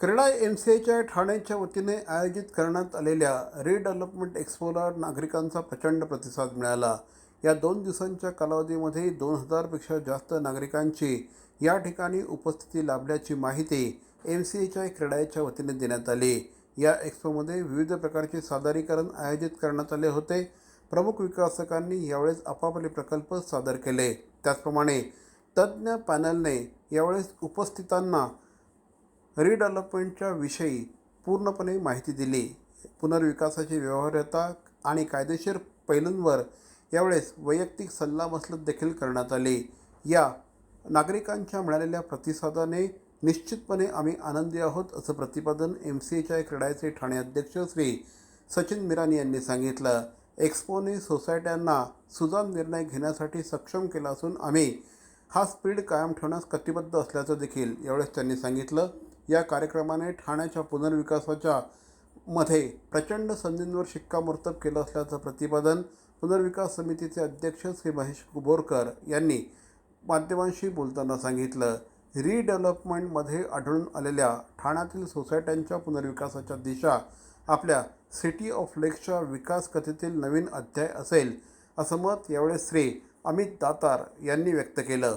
क्रीडा M C एच्या ठाण्याच्या वतीने आयोजित करण्यात आलेल्या रिडेव्हलपमेंट एक्स्पोला नागरिकांचा प्रचंड प्रतिसाद मिळाला. या दोन दिवसांच्या कालावधीमध्ये दोन हजारपेक्षा जास्त नागरिकांची या ठिकाणी उपस्थिती लाभल्याची माहिती एम सी एच्या क्रीडाच्या वतीने देण्यात आली. या एक्स्पोमध्ये विविध प्रकारचे सादरीकरण आयोजित करण्यात आले होते. प्रमुख विकासकांनी यावेळेस आपापले प्रकल्प सादर केले. त्याचप्रमाणे तज्ज्ञ पॅनलने यावेळेस उपस्थितांना रिडेव्हलपमेंटच्या विषयी पूर्णपणे माहिती दिली. पुनर्विकासाची व्यवहार्यता आणि कायदेशीर पैलूंवर यावेळेस वैयक्तिक सल्लामसलत देखील करण्यात आली. या नागरिकांच्या मिळालेल्या प्रतिसादाने निश्चितपणे आम्ही आनंदी आहोत असं प्रतिपादन एम सी एच्या क्रीडाचे ठाणे अध्यक्ष श्री सचिन मिरानी यांनी सांगितलं. एक्स्पोने सोसायट्यांना सुजान निर्णय घेण्यासाठी सक्षम केला असून आम्ही हा स्पीड कायम ठेवण्यास कटिबद्ध असल्याचं देखील यावेळेस त्यांनी सांगितलं. या कार्यक्रमाने ठाण्याच्या पुनर्विकासाच्या मध्ये प्रचंड संधींवर शिक्कामोर्तब केलं असल्याचं प्रतिपादन पुनर्विकास समितीचे अध्यक्ष श्री महेश कुबोरकर यांनी माध्यमांशी बोलताना सांगितलं. रिडेव्हलपमेंटमध्ये आढळून आलेल्या ठाण्यातील सोसायट्यांच्या पुनर्विकासाच्या दिशा आपल्या सिटी ऑफ लेक्सच्या विकास कथेतील नवीन अध्याय असेल असं मत यावेळेस श्री अमित दातार यांनी व्यक्त केलं.